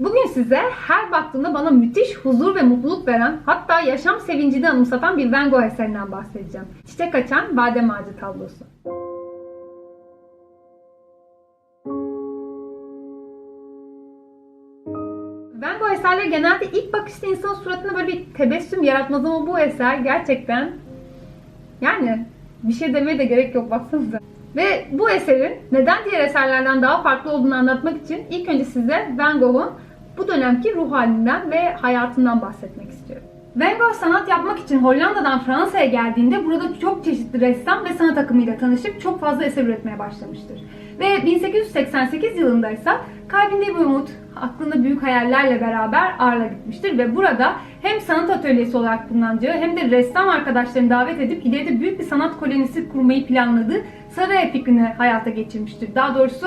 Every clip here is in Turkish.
Bugün size her baktığımda bana müthiş huzur ve mutluluk veren hatta yaşam sevincini anımsatan bir Van Gogh eserinden bahsedeceğim. Çiçek açan badem ağacı tablosu. Van Gogh eserleri genelde ilk bakışta insanın suratına böyle bir tebessüm yaratmaz ama bu eser gerçekten yani bir şey demeye de gerek yok baksanıza. Ve bu eserin neden diğer eserlerden daha farklı olduğunu anlatmak için ilk önce size Van Gogh'un bu dönemki ruh halinden ve hayatından bahsetmek istiyorum. Van Gogh sanat yapmak için Hollanda'dan Fransa'ya geldiğinde burada çok çeşitli ressam ve sanat akımıyla tanışıp çok fazla eser üretmeye başlamıştır. Ve 1888 yılında ise kalbinde bir umut, aklında büyük hayallerle beraber Arl'a gitmiştir ve burada hem sanat atölyesi olarak bulunacağı hem de ressam arkadaşlarını davet edip ileride büyük bir sanat kolonisi kurmayı planladığı Saray fikrini hayata geçirmiştir. Daha doğrusu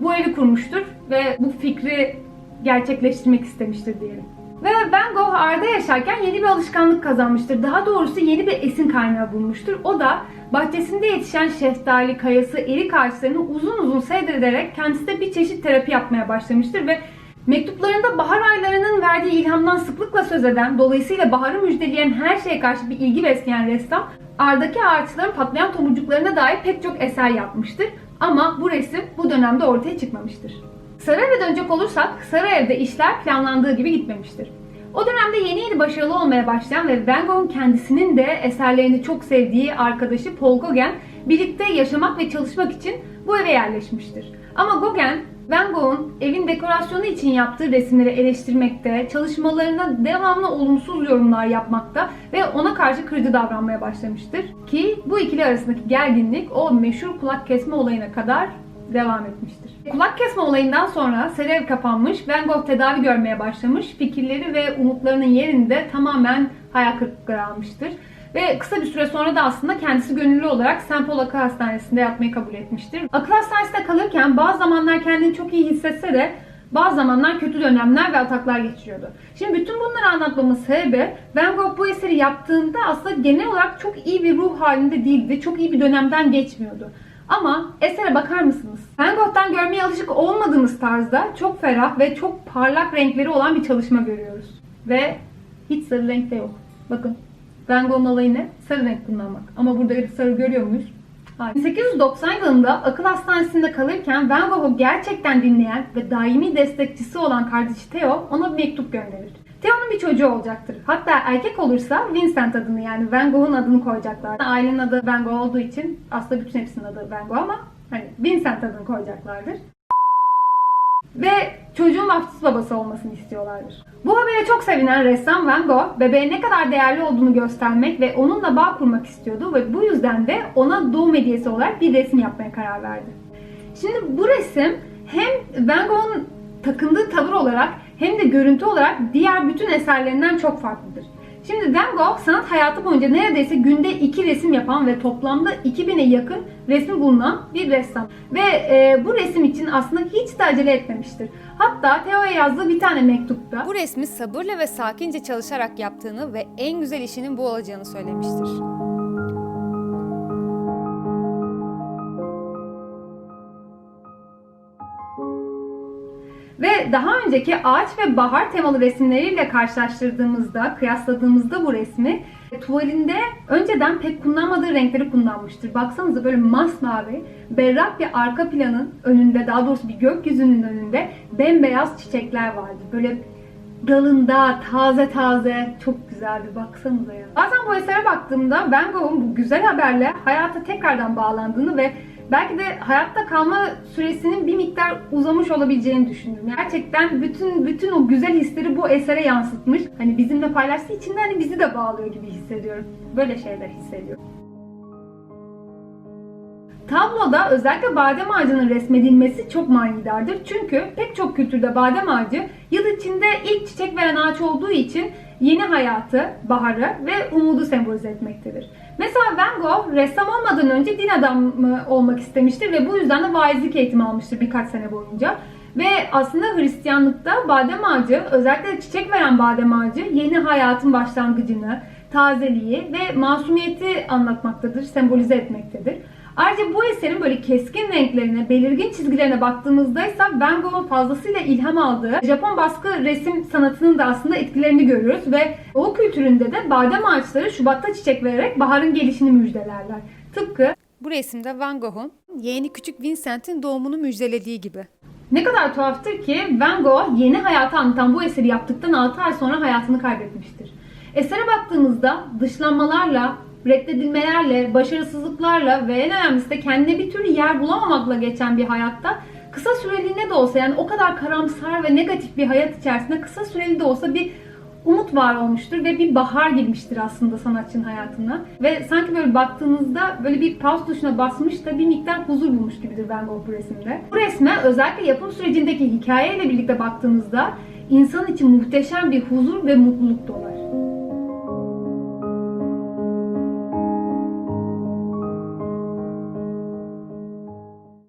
bu evi kurmuştur ve bu fikri gerçekleştirmek istemiştir diyelim. Ve Van Gogh Arda yaşarken yeni bir alışkanlık kazanmıştır. Daha doğrusu yeni bir esin kaynağı bulmuştur. O da bahçesinde yetişen şeftali, kayası, erik ağaçlarını uzun uzun seyrederek kendisi de bir çeşit terapi yapmaya başlamıştır ve mektuplarında bahar aylarının verdiği ilhamdan sıklıkla söz eden, dolayısıyla baharı müjdeleyen her şeye karşı bir ilgi besleyen ressam, Ardaki ağaçların patlayan tomurcuklarına dair pek çok eser yapmıştır. Ama bu resim bu dönemde ortaya çıkmamıştır. Sarayev'e dönecek olursak, Sarayev'de işler planlandığı gibi gitmemiştir. O dönemde yeni yeni başarılı olmaya başlayan ve Van Gogh'un kendisinin de eserlerini çok sevdiği arkadaşı Paul Gauguin birlikte yaşamak ve çalışmak için bu eve yerleşmiştir. Ama Gauguin, Van Gogh'un evin dekorasyonu için yaptığı resimleri eleştirmekte, çalışmalarına devamlı olumsuz yorumlar yapmakta ve ona karşı kırıcı davranmaya başlamıştır. Ki bu ikili arasındaki gerginlik o meşhur kulak kesme olayına kadar devam etmiştir. Kulak kesme olayından sonra Serev kapanmış, Van Gogh tedavi görmeye başlamış, fikirleri ve umutlarının yerinde tamamen hayal kırıklıkları almıştır. Ve kısa bir süre sonra da aslında kendisi gönüllü olarak St. Paul Akıl Hastanesi'nde yatmayı kabul etmiştir. Akıl Hastanesi'nde kalırken bazı zamanlar kendini çok iyi hissetse de bazı zamanlar kötü dönemler ve ataklar geçiriyordu. Şimdi bütün bunları anlatmamın sebebi Van Gogh bu eseri yaptığında aslında genel olarak çok iyi bir ruh halinde değildi. Çok iyi bir dönemden geçmiyordu. Ama esere bakar mısınız? Van Gogh'tan görmeye alışık olmadığımız tarzda çok ferah ve çok parlak renkleri olan bir çalışma görüyoruz. Ve hiç sarı renk de yok. Bakın Van Gogh'un olayı ne? Sarı renk kullanmak. Ama burada sarı görüyor muyuz? Hayır. 1890 yılında akıl hastanesinde kalırken Van Gogh'u gerçekten dinleyen ve daimi destekçisi olan kardeşi Theo ona bir mektup gönderir. Çocuğu olacaktır. Hatta erkek olursa Vincent adını yani Van Gogh'un adını koyacaklar. Ailenin adı Van Gogh olduğu için aslında bütün hepsinin adı Van Gogh ama hani Vincent adını koyacaklardır. Ve çocuğun vaftiz babası olmasını istiyorlardır. Bu habere çok sevinen ressam Van Gogh, bebeğe ne kadar değerli olduğunu göstermek ve onunla bağ kurmak istiyordu ve bu yüzden de ona doğum hediyesi olarak bir resim yapmaya karar verdi. Şimdi bu resim hem Van Gogh'un takındığı tavır olarak hem de görüntü olarak diğer bütün eserlerinden çok farklıdır. Şimdi Van Gogh sanat hayatı boyunca neredeyse günde iki resim yapan ve toplamda 2000'e yakın resmi bulunan bir ressam. Ve e, bu resim için aslında hiç de acele etmemiştir. Hatta Theo'ya yazdığı bir tane mektupta Bu resmi sabırla ve sakince çalışarak yaptığını ve en güzel işinin bu olacağını söylemiştir. Ve daha önceki ağaç ve bahar temalı resimleriyle karşılaştırdığımızda, kıyasladığımızda bu resmi tuvalinde önceden pek kullanmadığı renkleri kullanmıştır. Baksanıza böyle masmavi, berrak bir arka planın önünde, daha doğrusu bir gökyüzünün önünde bembeyaz çiçekler vardı. Böyle dalında taze taze çok güzeldi baksanıza ya. Bazen bu esere baktığımda Van Gogh'un bu güzel haberle hayata tekrardan bağlandığını ve belki de hayatta kalma süresinin bir miktar uzamış olabileceğini düşündüm. Gerçekten bütün bütün o güzel hisleri bu esere yansıtmış. Hani bizimle paylaştığı için de hani bizi de bağlıyor gibi hissediyorum. Böyle şeyler hissediyorum. Tabloda özellikle badem ağacının resmedilmesi çok manidardır. Çünkü pek çok kültürde badem ağacı yıl içinde ilk çiçek veren ağaç olduğu için yeni hayatı, baharı ve umudu sembolize etmektedir. Mesela Van Gogh ressam olmadan önce din adamı olmak istemiştir ve bu yüzden de vaizlik eğitimi almıştır birkaç sene boyunca. Ve aslında Hristiyanlıkta badem ağacı, özellikle çiçek veren badem ağacı yeni hayatın başlangıcını, tazeliği ve masumiyeti anlatmaktadır, sembolize etmektedir. Ayrıca bu eserin böyle keskin renklerine, belirgin çizgilerine baktığımızda ise Van Gogh'un fazlasıyla ilham aldığı Japon baskı resim sanatının da aslında etkilerini görüyoruz ve Doğu kültüründe de badem ağaçları Şubat'ta çiçek vererek baharın gelişini müjdelerler. Tıpkı Bu resimde Van Gogh'un yeğeni küçük Vincent'in doğumunu müjdelediği gibi. Ne kadar tuhaftır ki Van Gogh yeni hayatı anlatan bu eseri yaptıktan 6 ay sonra hayatını kaybetmiştir. Esere baktığımızda dışlanmalarla, reddedilmelerle, başarısızlıklarla ve en önemlisi de kendine bir türlü yer bulamamakla geçen bir hayatta kısa süreliğine de olsa yani o kadar karamsar ve negatif bir hayat içerisinde kısa süreli de olsa bir umut var olmuştur ve bir bahar girmiştir aslında sanatçının hayatına. Ve sanki böyle baktığınızda böyle bir pause tuşuna basmış da bir miktar huzur bulmuş gibidir Van Gogh bu resimde. Bu resme özellikle yapım sürecindeki hikayeyle birlikte baktığınızda insan için muhteşem bir huzur ve mutluluk dolar.